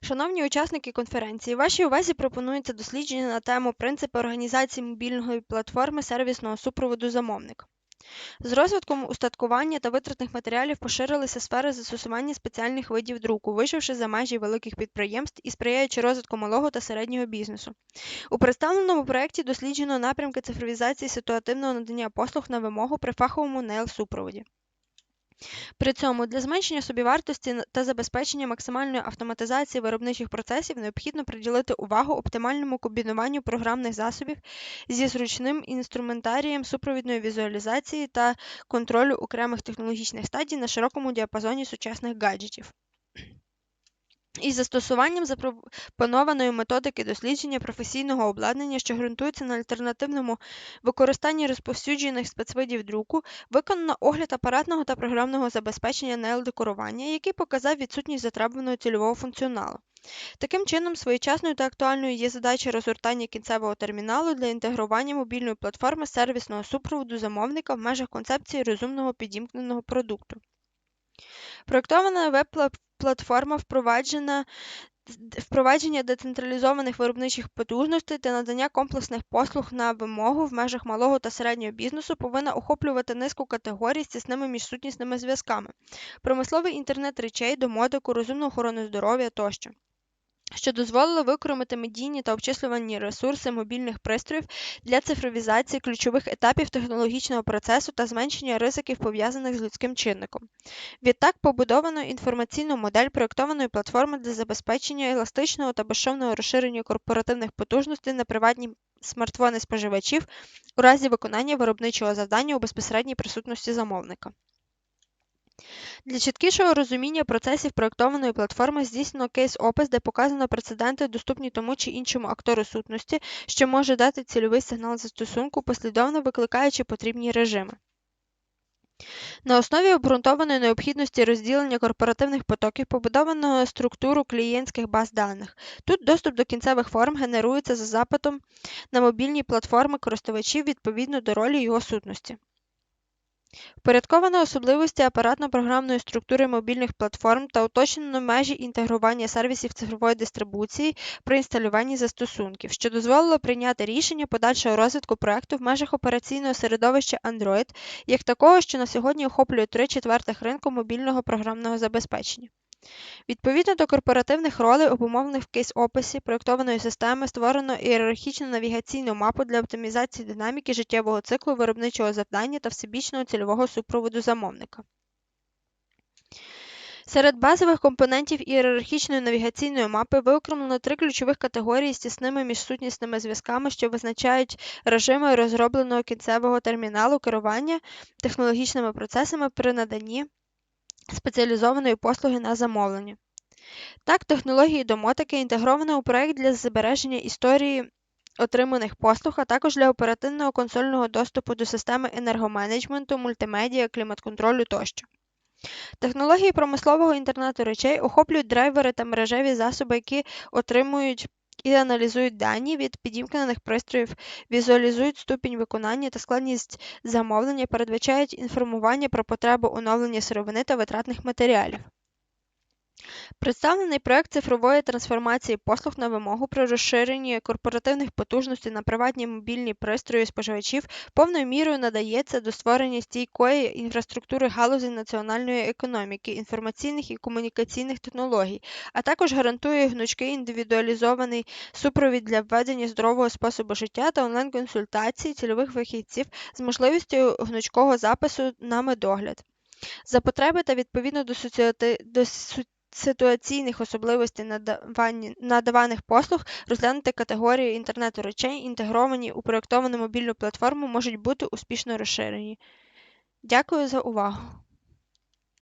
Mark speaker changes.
Speaker 1: Шановні учасники конференції, вашій увазі пропонується дослідження на тему принципи організації мобільної платформи сервісного супроводу замовника. З розвитком устаткування та витратних матеріалів поширилися сфери застосування спеціальних видів друку, вийшовши за межі великих підприємств і сприяючи розвитку малого та середнього бізнесу. У представленому проєкті досліджено напрямки цифровізації ситуативного надання послуг на вимогу при фаховому нейл-супроводі. При цьому для зменшення собівартості та забезпечення максимальної автоматизації виробничих процесів необхідно приділити увагу оптимальному комбінуванню програмних засобів зі зручним інструментарієм супровідної візуалізації та контролю окремих технологічних стадій на широкому діапазоні сучасних гаджетів із застосуванням запропонованої методики дослідження професійного обладнання, що ґрунтується на альтернативному використанні розповсюджених спецвидів друку, виконано огляд апаратного та програмного забезпечення НЛ-декорування, який показав відсутність затребуваного цільового функціоналу. Таким чином, своєчасною та актуальною є задача розгортання кінцевого терміналу для інтегрування мобільної платформи сервісного супроводу замовника в межах концепції розумного підімкненого продукту. Проєктована веб-платформа впровадження децентралізованих виробничих потужностей та надання комплексних послуг на вимогу в межах малого та середнього бізнесу повинна охоплювати низку категорій з тісними міжсутнісними зв'язками, промисловий інтернет речей, домотику, розумну охорону здоров'я тощо що дозволило використати медійні та обчислювальні ресурси мобільних пристроїв для цифровізації ключових етапів технологічного процесу та зменшення ризиків, пов'язаних з людським чинником. Відтак побудовано інформаційну модель проєктованої платформи для забезпечення еластичного та безшовного розширення корпоративних потужностей на приватні смартфони споживачів у разі виконання виробничого завдання у безпосередній присутності замовника. Для чіткішого розуміння процесів проєктованої платформи здійснено кейс-опис, де показано прецеденти, доступні тому чи іншому актору сутності, що може дати цільовий сигнал застосунку, послідовно викликаючи потрібні режими. На основі обґрунтованої необхідності розділення корпоративних потоків побудовано структуру клієнтських баз даних. Тут доступ до кінцевих форм генерується за запитом на мобільні платформи користувачів відповідно до ролі його сутності. Впорядковано особливості апаратно-програмної структури мобільних платформ та уточнено межі інтегрування сервісів цифрової дистрибуції при інсталюванні застосунків, що дозволило прийняти рішення подальшого розвитку проекту в межах операційного середовища Android, як такого, що на сьогодні охоплює три четвертих ринку мобільного програмного забезпечення. Відповідно до корпоративних ролей, обумовлених в кейс-описі проєктованої системи, створено ієрархічну навігаційну мапу для оптимізації динаміки життєвого циклу виробничого завдання та всебічного цільового супроводу замовника. Серед базових компонентів ієрархічної навігаційної мапи виокремлено три ключових категорії з тісними міжсутнісними зв'язками, що визначають режими розробленого кінцевого терміналу керування технологічними процесами при наданні спеціалізованої послуги на замовлення. Так, технології домотики інтегровано у проєкт для збереження історії отриманих послуг, а також для оперативного консольного доступу до системи енергоменеджменту, мультимедіа, клімат-контролю тощо. Технології промислового інтернету речей охоплюють драйвери та мережеві засоби, які отримують і аналізують дані від підімкнених пристроїв, візуалізують ступінь виконання та складність замовлення, передбачають інформування про потребу оновлення сировини та витратних матеріалів. Представлений проект цифрової трансформації послуг на вимогу при розширенні корпоративних потужностей на приватні мобільні пристрої споживачів повною мірою надається до створення стійкої інфраструктури галузі національної економіки, інформаційних і комунікаційних технологій, а також гарантує гнучкий індивідуалізований супровід для введення здорового способу життя та онлайн-консультацій цільових вихідців з можливістю гнучкого запису на медогляд. За потреби та відповідно до ситуаційних особливостей надаваних послуг розглянути категорії інтернету речей, інтегровані у проєктовану мобільну платформу можуть бути успішно розширені. Дякую за увагу!